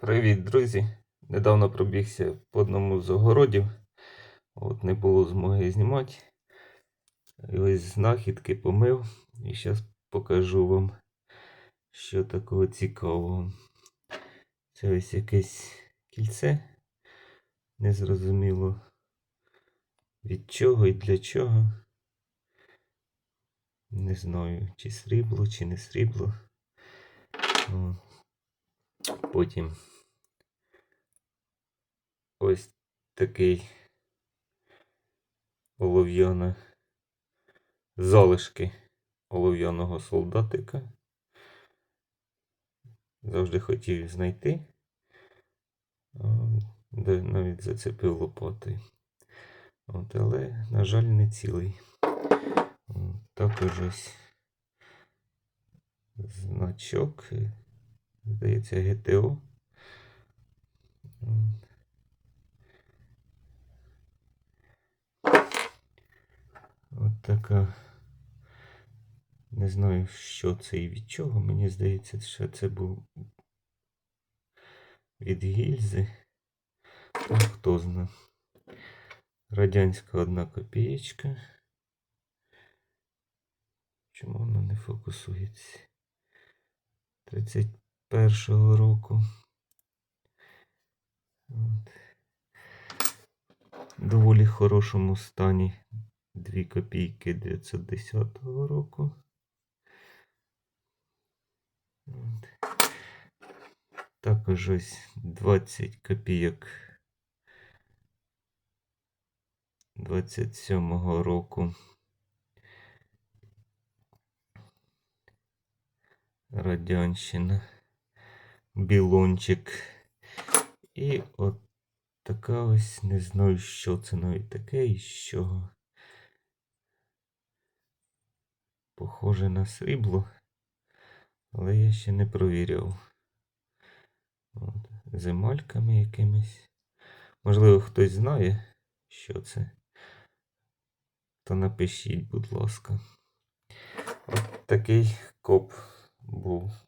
Привіт, друзі! Недавно пробігся по одному з огородів. От не було змоги знімати. І ось знахідки помив. І зараз покажу вам, що такого цікавого. Це ось якесь кільце. Незрозуміло від чого і для чого. Не знаю, чи срібло, чи не срібло. Потім ось такий олов'яна залишки олов'яного солдатика. Завжди хотів знайти, де навіть зацепив лопатою. От, але, на жаль, не цілий. Також ось значок, здається, ГТО. От. Така. Не знаю, що це і від чого. Мені здається, що це був від гільзи. Ну, хто зна. Радянська одна копієчка. Чому вона не фокусується? 31-го року. От. Доволі хорошому стані. 2 копійки 910 року. Також ось 20 копійок 27-го року. Радянщина. Білончик. І от така ось, не знаю, що це навіть таке і чого. Похоже на срібло, але я ще не провіряв. От, емальками якимись. Можливо, хтось знає, що це. То напишіть, будь ласка. От такий коп був.